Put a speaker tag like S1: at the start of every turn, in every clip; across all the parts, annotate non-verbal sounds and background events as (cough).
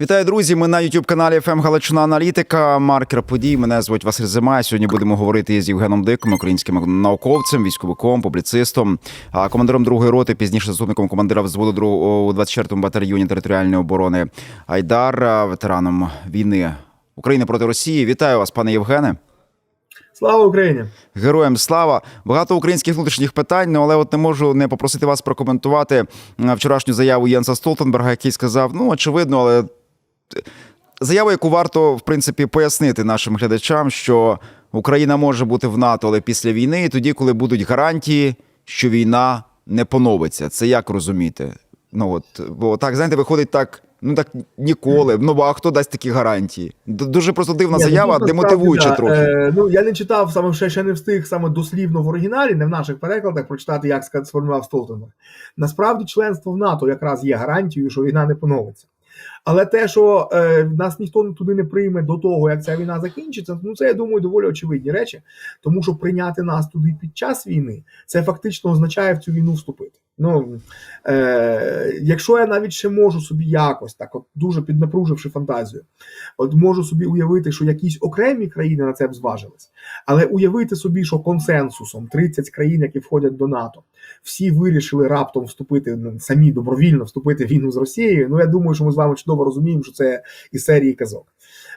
S1: Вітаю, друзі! Ми на youtube каналі ФМ Галичина Аналітика. Маркер подій. Мене звуть Василь Зима. Сьогодні будемо говорити з Євгеном Диком, українським науковцем, військовиком, публіцистом, командиром другої роти, пізніше заступником командира взводу у 24-му батальйоні територіальної оборони Айдар, ветераном війни України проти Росії. Вітаю вас, пане Євгене.
S2: Слава Україні!
S1: Героям слава! Багато українських внутрішніх питань, ну але от не можу не попросити вас прокоментувати вчорашню заяву Єнса Столтенберга, який сказав: ну очевидно, але заяву, яку варто в принципі пояснити нашим глядачам, що Україна може бути в НАТО, але після війни, і тоді, коли будуть гарантії, що війна не поновиться. Це як розуміти? Ну от бо так знаєте, виходить так. Ну так ніколи. Ну а хто дасть такі гарантії? Дуже просто дивна
S2: ну,
S1: заява, демотивуюча трохи.
S2: Е, ну я не читав саме ще, ще не встиг саме дослівно в оригіналі, не в наших перекладах прочитати, як сформував Столтенберг. Насправді, членство в НАТО якраз є гарантією, що війна не поновиться. Але те, що е, нас ніхто туди не прийме до того, як ця війна закінчиться, ну це я думаю доволі очевидні речі. Тому що прийняти нас туди під час війни, це фактично означає в цю війну вступити. Ну е, якщо я навіть ще можу собі якось так, от дуже піднапруживши фантазію, от можу собі уявити, що якісь окремі країни на це б зважились, але уявити собі, що консенсусом 30 країн, які входять до НАТО, всі вирішили раптом вступити ну, самі добровільно вступити в війну з Росією. Ну я думаю, що ми з вами чудово розуміємо, що це із серії казок.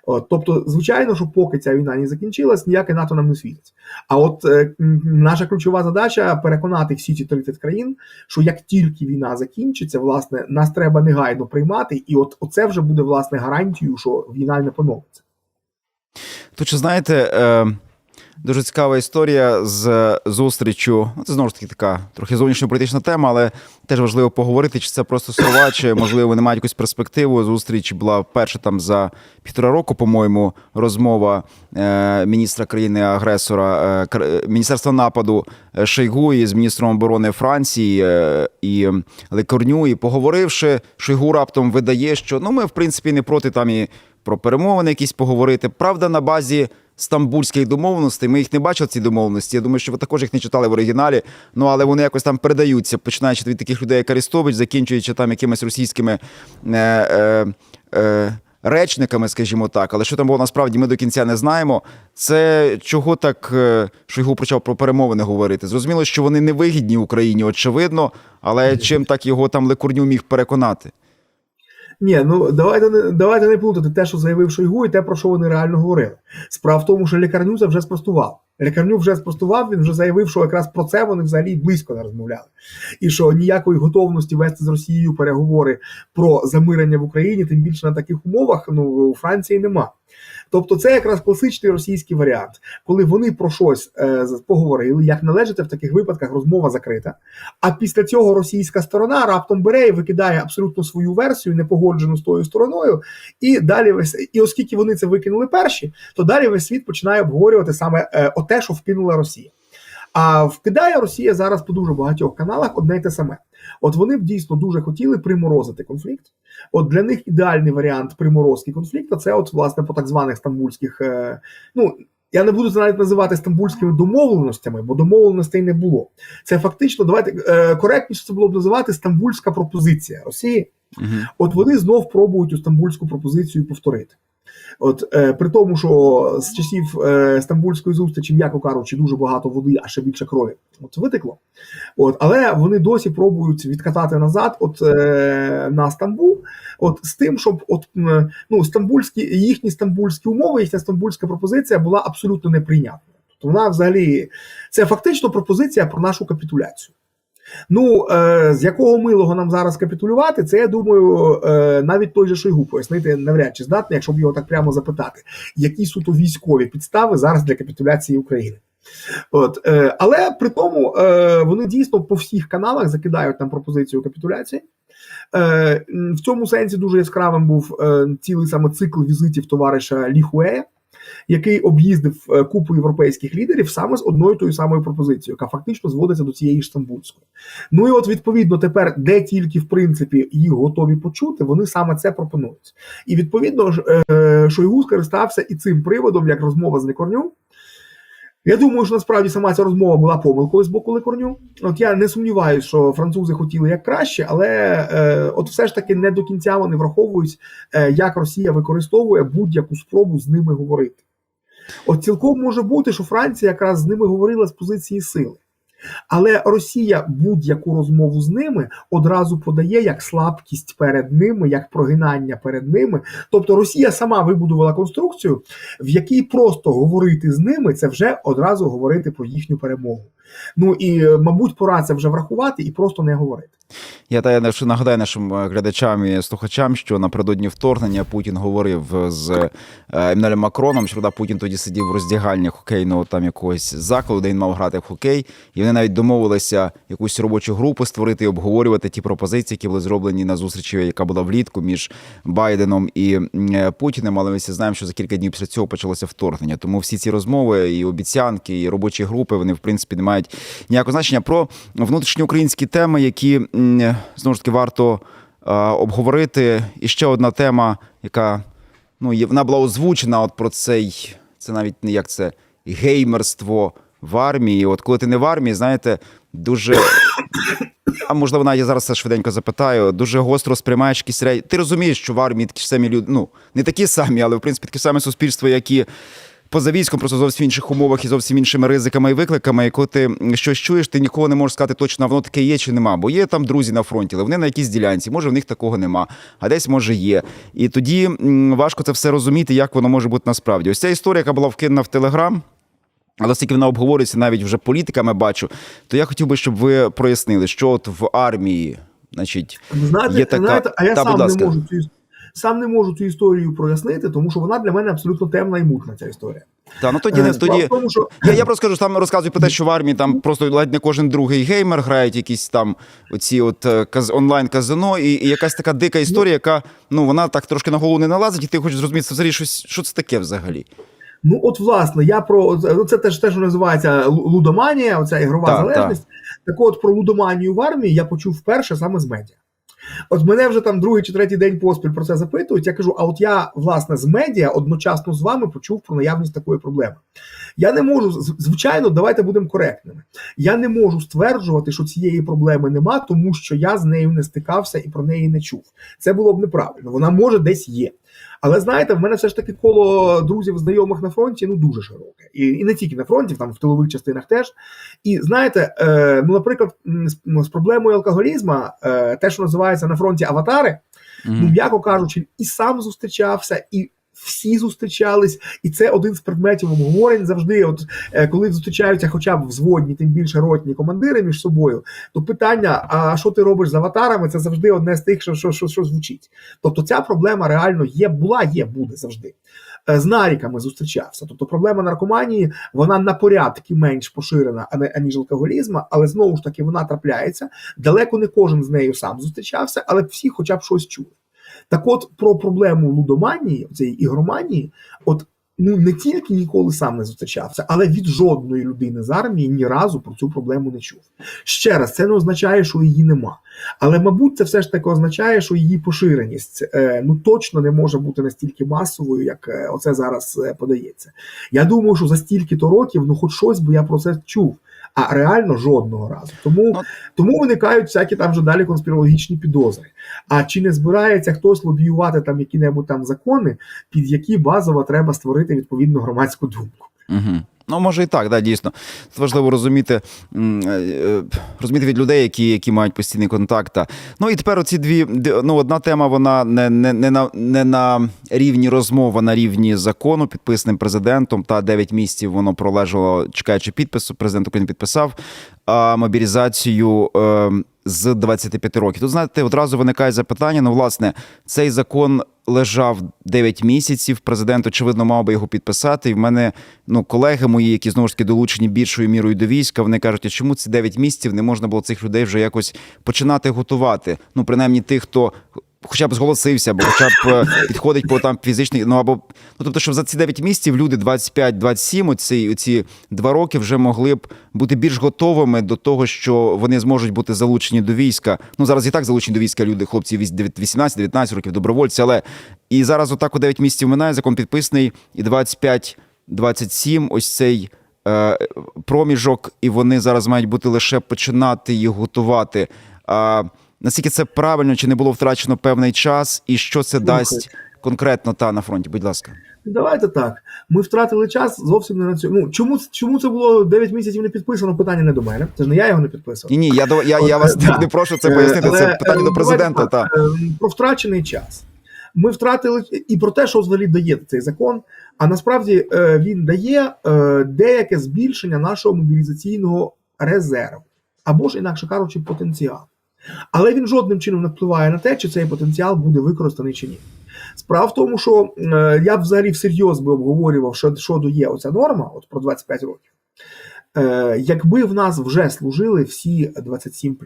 S2: От, тобто, звичайно, що поки ця війна не закінчилась, ніяке НАТО нам не світить. А от е, наша ключова задача переконати всі ці 30 країн, що як тільки війна закінчиться, власне, нас треба негайно приймати, і от оце вже буде власне гарантією, що війна не поновиться.
S1: Тут чи знаєте, е, дуже цікава історія з зустрічю. Ну, це знову ж таки така трохи зовнішньополітична тема, але теж важливо поговорити, чи це просто слова, чи можливо вони мають якусь перспективу. Зустріч була перша там за півтора року, по-моєму, розмова е, міністра країни-агресора, е, міністерства нападу е, Шойгу із міністром оборони Франції і Лекорню. І поговоривши, Шойгу раптом видає, що ну ми в принципі не проти там і про перемовини якісь поговорити. Правда, на базі стамбульських домовленостей. Ми їх не бачили ці домовленості. Я думаю, що ви також їх не читали в оригіналі. Ну але вони якось там передаються, починаючи від таких людей, як Арестович, закінчуючи там якимись російськими. Е, е, е, Речниками, скажімо так, але що там було насправді, ми до кінця не знаємо. Це чого так е, Шойгу почав про перемовини говорити? Зрозуміло, що вони не вигідні Україні, очевидно, але чим так його там Лекурню міг переконати?
S2: Ні, ну давайте не давайте не плутати те, що заявив Шойгу, і те, про що вони реально говорили. Справа в тому, що лікарню це вже спростував. Лікарню вже спростував, він вже заявив, що якраз про це вони взагалі близько не розмовляли. І що ніякої готовності вести з Росією переговори про замирення в Україні, тим більше на таких умовах, ну у Франції нема. Тобто, це якраз класичний російський варіант, коли вони про щось е, поговорили, як належите в таких випадках розмова закрита. А після цього російська сторона раптом бере і викидає абсолютно свою версію, не погоджену з тою стороною, і далі весь і оскільки вони це викинули перші, то далі весь світ починає обговорювати саме е, оте, що вкинула Росія. А вкидає Росія зараз по дуже багатьох каналах одне й те саме. От вони б дійсно дуже хотіли приморозити конфлікт. От для них ідеальний варіант приморозки конфлікту це, от, власне, по так званих стамбульських. Е, ну я не буду навіть називати стамбульськими домовленостями, бо домовленостей не було. Це фактично, давайте е, коректніше це було б називати стамбульська пропозиція Росії.
S1: Угу.
S2: От вони знов пробують у стамбульську пропозицію повторити. От е, при тому, що з часів е, стамбульської зустрічі, м'яко кажучи, дуже багато води, а ще більше крові от витекло. От, але вони досі пробують відкатати назад, от е, на Стамбул, от з тим, щоб от ну стамбульські їхні стамбульські умови, їхня стамбульська пропозиція була абсолютно неприйнятною. Тобто вона взагалі це фактично пропозиція про нашу капітуляцію. Ну, е, з якого милого нам зараз капітулювати, це я думаю, е, навіть той же Шойгу пояснити навряд чи здатний, якщо б його так прямо запитати, які суто військові підстави зараз для капітуляції України. От, е, але при тому е, вони дійсно по всіх каналах закидають нам пропозицію капітуляції. Е, в цьому сенсі дуже яскравим був е, цілий саме цикл візитів товариша Ліхуея, який об'їздив е, купу європейських лідерів саме з одною тою самою пропозицією, яка фактично зводиться до цієї ж стамбульської. Ну і от відповідно тепер, де тільки в принципі їх готові почути, вони саме це пропонують. І відповідно е, Шойгу скористався і цим приводом, як розмова з Некорню. Я думаю, що насправді сама ця розмова була помилкою з боку Лекорню. От я не сумніваюся, що французи хотіли як краще, але е, от все ж таки не до кінця вони враховують, е, як Росія використовує будь-яку спробу з ними говорити. От цілком може бути, що Франція якраз з ними говорила з позиції сили. Але Росія будь-яку розмову з ними одразу подає як слабкість перед ними, як прогинання перед ними. Тобто Росія сама вибудувала конструкцію, в якій просто говорити з ними це вже одразу говорити про їхню перемогу. Ну і мабуть, пора це вже врахувати і просто не говорити.
S1: Я та нагадаю нашим е, глядачам і слухачам, що напередодні вторгнення Путін говорив з е, Еммануелем Макроном. що правда, Путін тоді сидів в роздягальні хокейного там якогось закладу, де він мав грати в хокей, і вони навіть домовилися якусь робочу групу створити і обговорювати ті пропозиції, які були зроблені на зустрічі, яка була влітку між Байденом і е, Путіним. Але ми всі знаємо, що за кілька днів після цього почалося вторгнення. Тому всі ці розмови, і обіцянки, і робочі групи вони в принципі не мають ніякого значення про внутрішньоукраїнські теми, які знову ж таки варто обговорити. І ще одна тема, яка ну вона була озвучена. От про цей це навіть не як це геймерство в армії. От коли ти не в армії, знаєте, дуже. А можливо, навіть я зараз це швиденько запитаю. Дуже гостро сприймаєш якісь речі. Ти розумієш, що в армії такі самі люди, ну не такі самі, але в принципі таке саме суспільство, як і поза військом, просто зовсім в інших умовах і зовсім іншими ризиками і викликами. І коли ти щось чуєш, ти нікого не можеш сказати точно, а воно таке є чи нема. Бо є там друзі на фронті, але вони на якійсь ділянці. Може, в них такого нема, а десь може є. І тоді важко це все розуміти, як воно може бути насправді. Ось ця історія, яка була вкинена в Телеграм. Але оскільки вона обговорюється навіть вже політиками, бачу, то я хотів би, щоб ви прояснили, що от в армії, значить,
S2: Знаєте,
S1: Є така-
S2: знаєте, а я
S1: Та,
S2: сам не можу цю сам не можу цю історію прояснити, тому що вона для мене абсолютно темна і мутна. Ця історія.
S1: та ну тоді не
S2: Е,
S1: тоді.
S2: тому, що
S1: Я, я просто кажу, там розказують про те, що в армії там просто ледь не кожен другий геймер грають якісь там оці от е, каз онлайн казино, і, і якась така дика історія, яка ну вона так трошки на голову не налазить, і ти хочеш зрозуміти взагалі щось, що це таке взагалі.
S2: Ну, от, власне, я про ну, це теж те, що називається лудоманія, оця ігрова
S1: Так,
S2: залежність. Так от про лудоманію в армії я почув вперше саме з медіа. От мене вже там другий чи третій день поспіль про це запитують. Я кажу: а от я, власне, з медіа одночасно з вами почув про наявність такої проблеми. Я не можу, звичайно, давайте будемо коректними. Я не можу стверджувати, що цієї проблеми нема, тому що я з нею не стикався і про неї не чув. Це було б неправильно. Вона може десь є. Але знаєте, в мене все ж таки коло друзів, знайомих на фронті ну дуже широке. І, і не тільки на фронті, там в тилових частинах теж. І знаєте, е, ну, наприклад, з, з проблемою алкоголізму, е, те, що називається на фронті аватари, ну м'яко кажучи, і сам зустрічався, і всі зустрічались, і це один з предметів обговорень завжди. От е, коли зустрічаються, хоча б взводні, тим більше ротні командири між собою, то питання: а що ти робиш з аватарами? Це завжди одне з тих, що, що, що, що звучить. Тобто, ця проблема реально є, була, є, буде завжди. Е, З наріками зустрічався. Тобто проблема наркоманії вона на порядки менш поширена, аніж алкоголізму, але знову ж таки вона трапляється. Далеко не кожен з нею сам зустрічався, але всі хоча б щось чули. Так от про проблему лудоманії, цієї ігроманії, от ну не тільки ніколи сам не зустрічався, але від жодної людини з армії ні разу про цю проблему не чув. Ще раз, це не означає, що її нема. Але, мабуть, це все ж таки означає, що її поширеність е, ну точно не може бути настільки масовою, як е, оце зараз е, подається. Я думаю, що за стільки-то років, ну хоч щось би я про це чув. А реально жодного разу. Тому,
S1: Ну,
S2: тому виникають всякі там вже далі конспірологічні підозри. А чи не збирається хтось лобіювати там які-небудь там закони, під які базово треба створити відповідну громадську думку?
S1: Угу. Ну, може і так, да, дійсно. Тут важливо розуміти, е, е, розуміти від людей, які, які мають постійний контакт. Та. Ну і тепер оці дві. Ну, одна тема, вона не, не, не, на, не на рівні розмов, а на рівні закону, підписаним президентом. Та 9 місяців воно пролежало, чекаючи підпису. Президент України підписав а, мобілізацію. Е, з 25 років. Тут знаєте, одразу виникає запитання. Ну, власне, цей закон лежав 9 місяців. Президент, очевидно, мав би його підписати. І в мене ну, колеги мої, які знову ж таки долучені більшою мірою до війська, вони кажуть, а чому ці 9 місяців не можна було цих людей вже якось починати готувати? Ну, принаймні тих, хто. Хоча б зголосився, або хоча б е, (laughs) підходить по там фізичних, ну або ну тобто, щоб за ці 9 місяців люди 25-27, оці, оці два роки вже могли б бути більш готовими до того, що вони зможуть бути залучені до війська. Ну зараз і так залучені до війська люди, хлопці 18-19 років, добровольці, але і зараз отак у 9 місяців минає закон підписаний, і 25-27 ось цей е, проміжок, і вони зараз мають бути лише починати їх готувати. А наскільки це правильно, чи не було втрачено певний час, і що це дасть конкретно та на фронті? Будь ласка.
S2: Давайте так. Ми втратили час зовсім не на цьому. Ну чому чому це було 9 місяців не підписано? Питання не до мене. Це ж не я його не підписував.
S1: Ні, ні, я до я, я вас
S2: да.
S1: не прошу це
S2: Е,
S1: пояснити.
S2: але,
S1: Це питання
S2: е,
S1: до президента.
S2: давайте
S1: Та
S2: е, про втрачений час. Ми втратили і про те, що взагалі дає цей закон. А насправді е, він дає е, деяке збільшення нашого мобілізаційного резерву, або ж інакше кажучи, потенціал. Але він жодним чином не впливає на те, чи цей потенціал буде використаний чи ні. Справа в тому, що е, я б взагалі всерйоз би обговорював, що, що дає оця норма, от про 25 років, е, якби в нас вже служили всі 27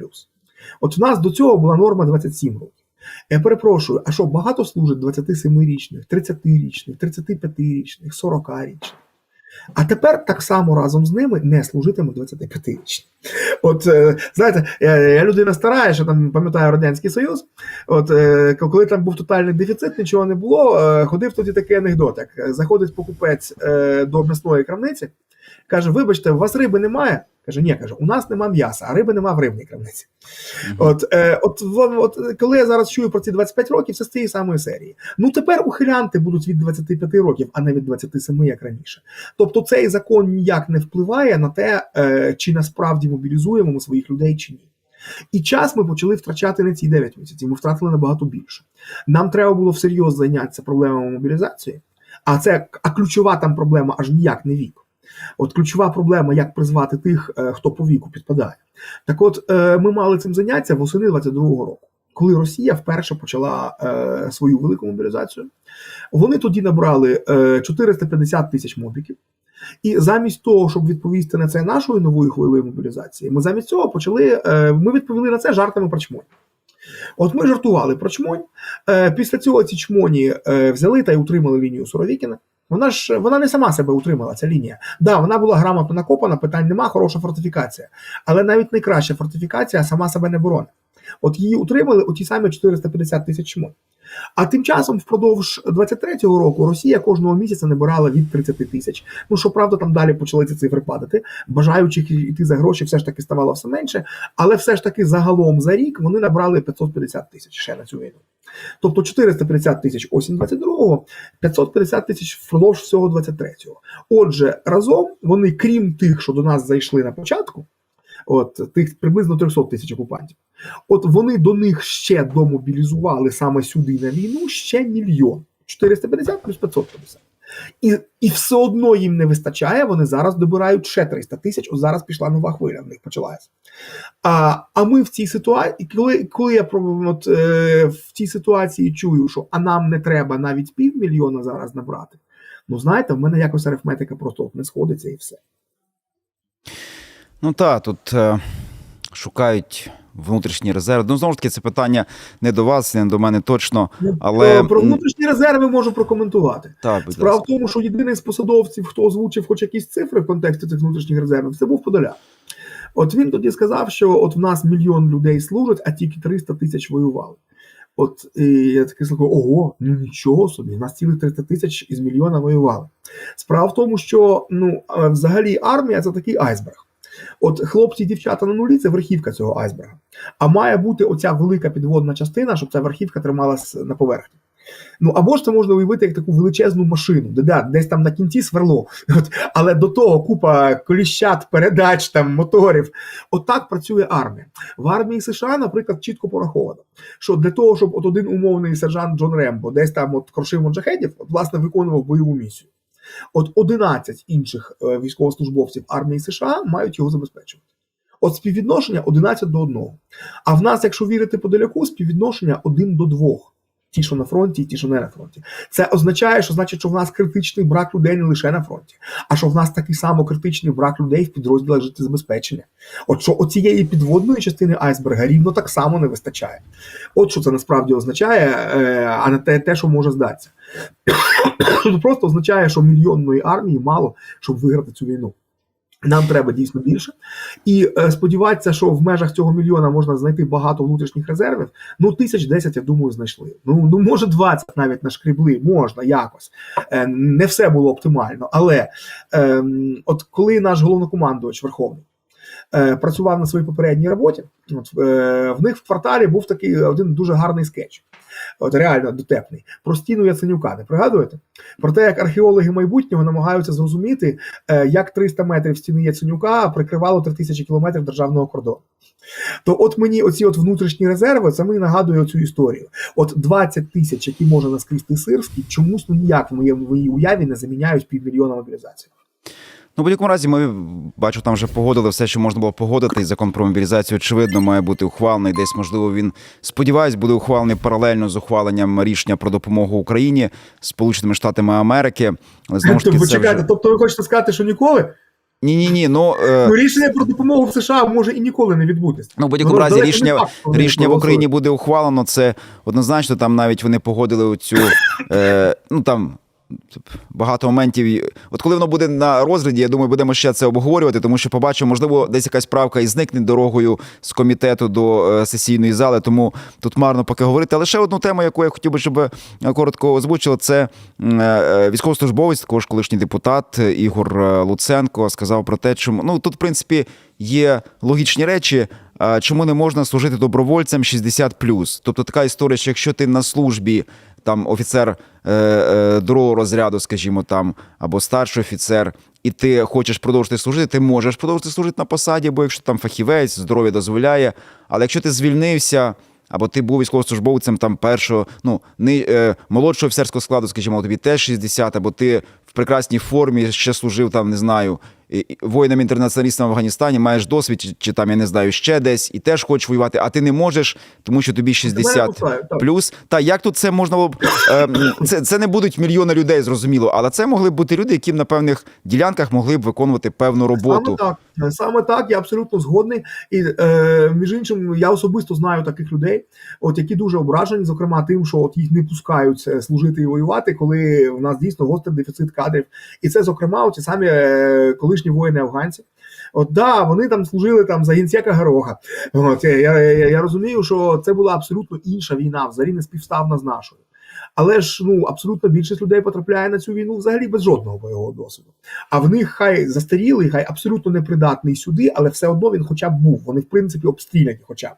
S2: От в нас до цього була норма 27 років. Я перепрошую, а що багато служить 27-річних, 30-річних, 35-річних, 40-річних? А тепер так само разом з ними не служитиме 25-річні. От е, знаєте, я, людина стара, ще там пам'ятаю Радянський Союз. От е, коли там був тотальний дефіцит, нічого не було. е, Ходив тоді такий анекдот. Заходить покупець до м'ясної крамниці, каже: Вибачте, у вас риби немає? Каже, ні, каже, у нас нема м'яса, а риби нема в рибній крамниці. От, е, от, от коли я зараз чую про ці 25 років, це з тієї самої серії. Ну тепер ухилянти будуть від 25 років, а не від 27, як раніше. Тобто цей закон ніяк не впливає на те, е, чи насправді мобілізуємо ми своїх людей чи ні. І час ми почали втрачати не ці 9 місяців, ми втратили набагато більше. Нам треба було всерйоз зайнятися проблемами мобілізації, а це а ключова там проблема аж ніяк не вік. От ключова проблема, як призвати тих, е, хто по віку підпадає. Так от е, ми мали цим заняття восени 22-го року, коли Росія вперше почала е, свою велику мобілізацію. Вони тоді набрали е, 450 тисяч мобіків. І замість того, щоб відповісти на це нашою новою хвилею мобілізації, ми замість цього почали. Ми відповіли на це жартами про чмонь. От ми жартували про чмонь. Після цього ці чмоні взяли та й утримали лінію Суровікіна. Вона ж вона не сама себе утримала, ця лінія. Да, вона була грамотно накопана, питань нема, хороша фортифікація. Але навіть найкраща фортифікація сама себе не боронить. От її утримали у ті самі 450 тисяч чмонь. А тим часом, впродовж 23-го року, Росія кожного місяця набирала від 30 тисяч. Ну щоправда, там далі почали ці цифри падати. Бажаючих йти за гроші все ж таки ставало все менше, але все ж таки загалом за рік вони набрали 550 тисяч ще на цю війну. Тобто 450 тисяч осінь 22-го, 550 тисяч впродовж всього 23-го. Отже, разом вони, крім тих, що до нас зайшли на початку, от тих приблизно 300 тисяч окупантів. От вони до них ще домобілізували саме сюди на війну ще мільйон. 450 плюс 550. І, і все одно їм не вистачає. Вони зараз добирають ще 300 тисяч. От зараз пішла нова хвиля, в них почалася. А, а ми в цій ситуації, коли, коли я от, е, в цій ситуації чую, що а нам не треба навіть півмільйона зараз набрати. Ну знаєте, в мене якось арифметика просто не сходиться і все.
S1: ну та тут е, шукають внутрішній резерв. Ну знову ж таки, це питання не до вас, не до мене точно. Але,
S2: про, внутрішні резерви можу прокоментувати.
S1: Та, будь
S2: Справа в тому, що єдиний з посадовців, хто озвучив хоч якісь цифри в контексті цих внутрішніх резервів, це був Подоляк. От він тоді сказав, що от в нас мільйон людей служать, а тільки 300 тисяч воювали. От і я такий слухаю, ого, ну нічого собі, у нас цілих 300 тисяч із мільйона воювали. Справа в тому, що ну взагалі армія це такий айсберг. От хлопці і дівчата на нулі це верхівка цього айсберга. А має бути оця велика підводна частина, щоб ця верхівка трималась на поверхні. Ну або ж це можна уявити як таку величезну машину, де да, десь там на кінці сверло. (laughs) От, але до того купа коліщат, передач, там моторів. От працює армія. В армії США, наприклад, чітко пораховано, що для того, щоб от один умовний сержант Джон Рембо десь там от крошив моджахедів, от власне виконував бойову місію. От 11 інших е, військовослужбовців армії США мають його забезпечувати. От співвідношення 11 до 1. А в нас, якщо вірити подаляку, співвідношення 1 до 2. Ті, що на фронті, і ті, що не на фронті. Це означає, що значить, що в нас критичний брак людей не лише на фронті, а що в нас такий само критичний брак людей в підрозділах життєзабезпечення. От що оцієї підводної частини айсберга рівно так само не вистачає. От що це насправді означає, е, а не те, те, що може здатися. Це (coughs) просто означає, що мільйонної армії мало, щоб виграти цю війну. Нам треба дійсно більше. І е, сподіватися, що в межах цього мільйона можна знайти багато внутрішніх резервів. Ну, тисяч десять, я думаю, знайшли. Ну, ну може, 20 навіть нашкрібли, можна якось. Е, не все було оптимально. Але е, от коли наш головнокомандувач Верховний е, працював на своїй попередній роботі, от, е, в них в кварталі був такий один дуже гарний скетч. От реально дотепний. Про стіну Яценюка, не пригадуєте? Про те, як археологи майбутнього намагаються зрозуміти, е, як 300 метрів стіни Яценюка прикривало 3000 кілометрів державного кордону. То от мені оці от внутрішні резерви, це мені нагадує цю історію. От 20 тисяч, які може наскрізти Сирський, чомусь ну ніяк в моєму уяві не заміняють півмільйона мобілізації.
S1: Ну, в будь-якому разі, ми бачу, там вже погодили все, що можна було погодити. І закон про мобілізацію, очевидно, має бути ухвалений. Десь, можливо, він сподіваюсь, буде ухвалений паралельно з ухваленням рішення про допомогу Україні Сполученими Штатами Америки. Але знову ж таки, це
S2: Почекайте,
S1: вже...
S2: тобто ви хочете сказати, що ніколи?
S1: ні, ні, ні. Ну е...
S2: Ну, рішення про допомогу в США може і ніколи не відбутися.
S1: Ну, в будь-якому разі рішення,
S2: вони
S1: рішення в. Україні буде ухвалено. Це однозначно. Там навіть вони погодили оцю е, ну там. Багато моментів. От коли воно буде на розгляді, я думаю, будемо ще це обговорювати, тому що побачимо, можливо, десь якась правка і зникне дорогою з комітету до е, сесійної зали. Тому тут марно поки говорити. Але ще одну тему, яку я хотів би, щоб е, коротко озвучили, це е, військовослужбовець, також колишній депутат Ігор Луценко сказав про те, чому ну тут, в принципі, є логічні речі. Чому не можна служити добровольцям 60+. Тобто така історія, що якщо ти на службі там офіцер е, е, другого розряду, скажімо, там або старший офіцер, і ти хочеш продовжити служити, ти можеш продовжити служити на посаді, бо якщо там фахівець, здоров'я дозволяє. Але якщо ти звільнився. Або ти був військовослужбовцем там першого, ну не е, молодшого офіцерського складу, скажімо, тобі теж 60, або ти в прекрасній формі ще служив там, не знаю, воїнам інтернаціоналістам в Афганістані, маєш досвід, чи, чи там я не знаю ще десь, і теж хочеш воювати, а ти не можеш, тому що тобі 60 плюс. Та як тут це можна було б е, це, це не будуть мільйони людей, зрозуміло, але це могли б бути люди, які на певних ділянках могли б виконувати певну роботу.
S2: Саме так, саме так, я абсолютно згодний. І е, між іншим, я особисто знаю таких людей, от які дуже ображені, зокрема тим, що от їх не пускають е, служити і воювати, коли в нас дійсно гострий дефіцит кадрів. І це, зокрема, ті самі е, колишні воїни афганці. От да, вони там служили там за гінцяка Горога. От я, я, я, я розумію, що це була абсолютно інша війна, взагалі не співставна з нашою. Але ж ну абсолютно більшість людей потрапляє на цю війну взагалі без жодного бойового досвіду. А в них хай застарілий, хай абсолютно непридатний сюди, але все одно він хоча б був. Вони в принципі обстріляні, хоча б.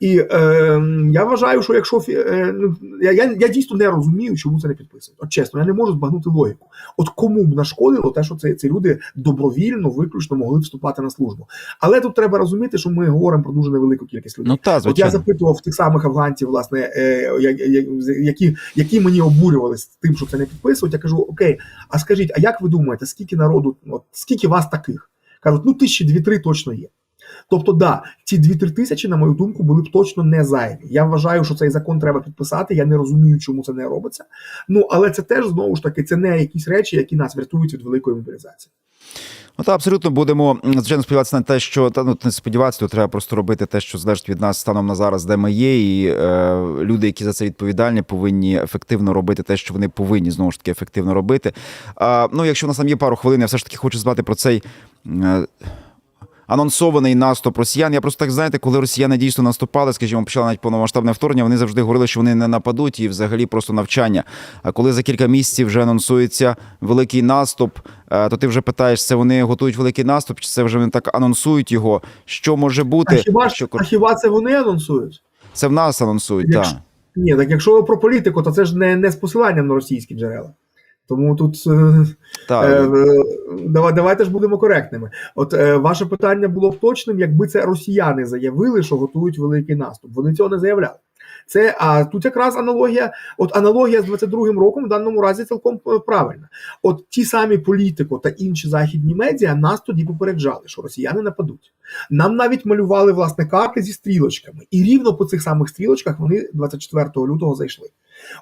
S2: І е, я вважаю, що якщо е, ну, я, я, я дійсно не розумію, чому це не підписують. От чесно, я не можу збагнути логіку. От кому б нашкодило те, що це, ці люди добровільно, виключно могли вступати на службу. Але тут треба розуміти, що ми говоримо про дуже невелику кількість людей.
S1: Ну та
S2: От я запитував тих самих афганців, власне, е, я- я- які, які мені обурювалися тим, що це не підписують. Я кажу: Окей, а скажіть, а як ви думаєте, скільки народу, от скільки вас таких? Кажуть, ну тисячі дві-три точно є. Тобто, да, ці 2-3 тисячі, на мою думку, були б точно не зайві. Я вважаю, що цей закон треба підписати. Я не розумію, чому це не робиться. Ну але це теж знову ж таки це не якісь речі, які нас врятують від великої мобілізації.
S1: Ну та абсолютно будемо звичайно сподіватися на те, що та ну не сподіватися, то треба просто робити те, що залежить від нас станом на зараз, де ми є, і е, люди, які за це відповідальні, повинні ефективно робити те, що вони повинні знову ж таки ефективно робити. А, ну, якщо у нас там є пару хвилин, я все ж таки хочу звати про цей. Е, Анонсований наступ росіян. Я просто так знаєте, коли росіяни дійсно наступали, скажімо, почали навіть повномасштабне вторгнення, вони завжди говорили, що вони не нападуть і взагалі просто навчання. А коли за кілька місяців вже анонсується великий наступ, е, то ти вже питаєш, це вони готують великий наступ, чи це вже вони так анонсують його? Що може
S2: А
S1: бути?
S2: хіба,
S1: що
S2: а хіба це вони анонсують?
S1: це в нас анонсують?
S2: Якщо-
S1: Так.
S2: Ні, так якщо ви про політику, то це ж не, не з посиланням на російські джерела. Тому тут е,
S1: Так.
S2: е, давай, давайте ж будемо коректними. От е, ваше питання було б точним, якби це росіяни заявили, що готують великий наступ. Вони цього не заявляли. Це а тут якраз аналогія, от аналогія з 22-м роком в даному разі цілком е, правильна. От ті самі політико та інші західні медіа нас тоді попереджали, що росіяни нападуть. Нам навіть малювали власне карти зі стрілочками, і рівно по цих самих стрілочках вони 24 лютого зайшли.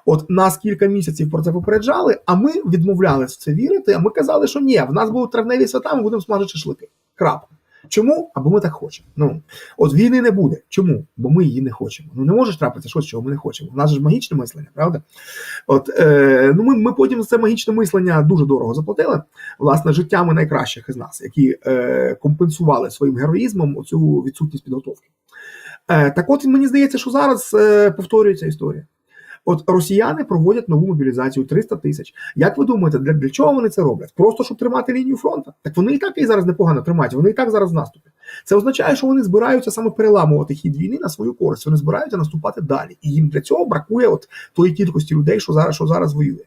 S2: От нас кілька місяців про це попереджали, а ми відмовлялись в це вірити. А ми казали, що ні, в нас будуть травневі свята, ми будемо смажити шашлики. Крапка. Чому? Або ми так хочемо. Ну от війни не буде. Чому? Бо ми її не хочемо. Ну не може трапитися щось, чого ми не хочемо. У нас ж магічне мислення, правда? От е, ну ми, ми потім за це магічне мислення дуже дорого заплатили. Власне, життями найкращих із нас, які е, компенсували своїм героїзмом оцю відсутність підготовки. Е, так от мені здається, що зараз е, повторюється історія. От росіяни проводять нову мобілізацію 300 тисяч. Як ви думаєте, для, для чого вони це роблять? Просто щоб тримати лінію фронту? Так вони і так і зараз непогано тримають, вони і так зараз в наступі. Це означає, що вони збираються саме переламувати хід війни на свою користь. Вони збираються наступати далі. І їм для цього бракує от тої кількості людей, що зараз, що зараз воює.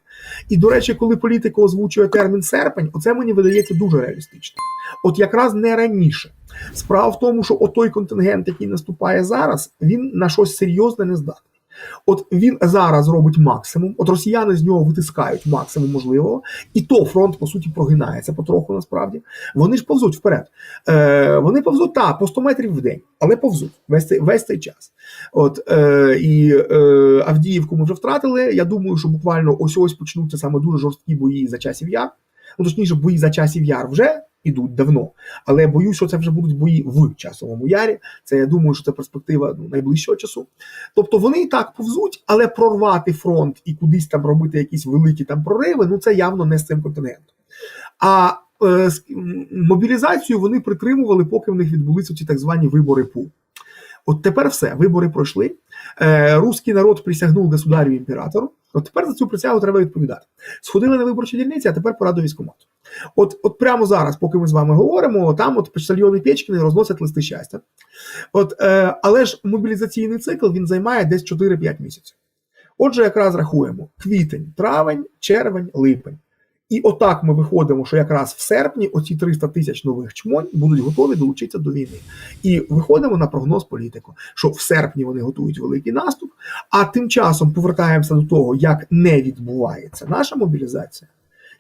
S2: І до речі, коли політика озвучує термін серпень, оце мені видається дуже реалістично. От якраз не раніше. Справа в тому, що отой контингент, який наступає зараз, він на щось серйозне не здатний. От він зараз робить максимум, от росіяни з нього витискають максимум можливого, і то фронт по суті прогинається потроху. Насправді вони ж повзуть вперед. Е, Вони повзуть та по 100 метрів в день, але повзуть весь цей весь цей час. От е, і е, Авдіївку ми вже втратили. Я думаю, що буквально ось ось почнуться саме дуже жорсткі бої за часів яр. Ну точніше, бої за часів яр вже ідуть давно, але я боюсь, що це вже будуть бої в часовому ярі. Це я думаю, що це перспектива ну, найближчого часу. Тобто вони і так повзуть, але прорвати фронт і кудись там робити якісь великі там прориви, ну це явно не з цим континентом. А е, мобілізацію вони притримували, поки в них відбулися ці так звані вибори ПУ. От тепер все, вибори пройшли. Е, Руський народ присягнув государю імператору. От тепер за цю присягу треба відповідати. Сходили на виборчі дільниці, а тепер пора до військкомату. От, от прямо зараз, поки ми з вами говоримо, там от почтальйони Печкіни розносять листи щастя. От, е, але ж мобілізаційний цикл він займає десь 4-5 місяців. Отже, якраз рахуємо квітень, травень, червень, липень. І отак ми виходимо, що якраз в серпні оці 300 тисяч нових чмонь будуть готові долучитися до війни. І виходимо на прогноз політику, що в серпні вони готують великий наступ, а тим часом повертаємося до того, як не відбувається наша мобілізація.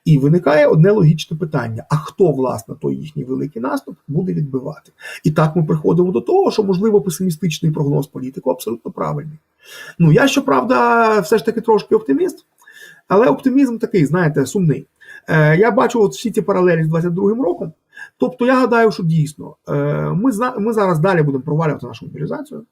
S2: І виникає одне логічне питання: а хто, власне, той їхній великий наступ буде відбивати? І так ми приходимо до того, що можливо песимістичний прогноз політику абсолютно правильний. Ну я щоправда, все ж таки трошки оптиміст, але оптимізм такий, знаєте, сумний. Е, я бачу от всі ці паралелі з 22-м роком. Тобто, я гадаю, що дійсно е, ми, ми зараз далі будемо провалювати нашу мобілізацію.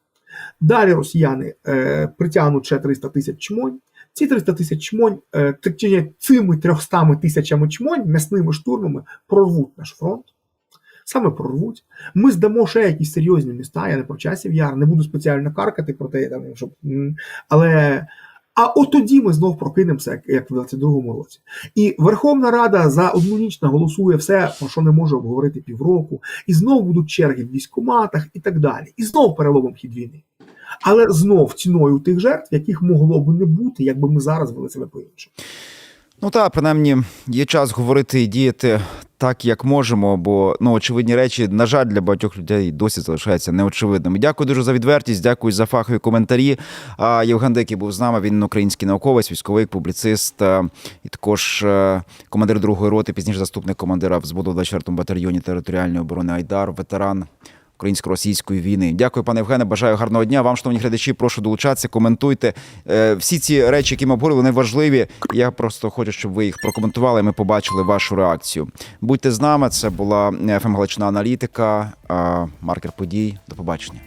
S2: Далі росіяни е, притягнуть ще 300 тисяч чмонь. Ці 300 тисяч чмонь, точніше, цими 300 тисячами чмонь м'ясними штурмами прорвуть наш фронт. Саме прорвуть. Ми здамо ще якісь серйозні міста. Я не про часів яр, не буду спеціально каркати про те, щоб. Але. А от тоді ми знов прокинемося, як, в 22-му році. І Верховна Рада за одну ніч наголосує все, про що не може обговорити півроку, і знов будуть черги в військкоматах і так далі. І знов переломом хід війни. Але знов ціною тих жертв, яких могло би не бути, якби ми зараз вели себе по-іншому.
S1: Ну так, принаймні, є час говорити і діяти так, як можемо, бо ну очевидні речі, на жаль, для багатьох людей досі залишаються неочевидними. Дякую дуже за відвертість, дякую за фахові коментарі. А Євген Дикий був з нами. Він український науковець, військовий публіцист е, і також е, командир другої роти, пізніше заступник командира взводу в 24-му батальйоні територіальної оборони Айдар, ветеран. Українсько-російської війни. Дякую, пане Євгене. Бажаю гарного дня. Вам, шановні глядачі, прошу долучатися, коментуйте. Е, Всі ці речі, які ми обговорили, вони важливі. Я просто хочу, щоб ви їх прокоментували. Ми побачили вашу реакцію. Будьте з нами. Це була ФМ Галичина аналітика, маркер подій. До побачення.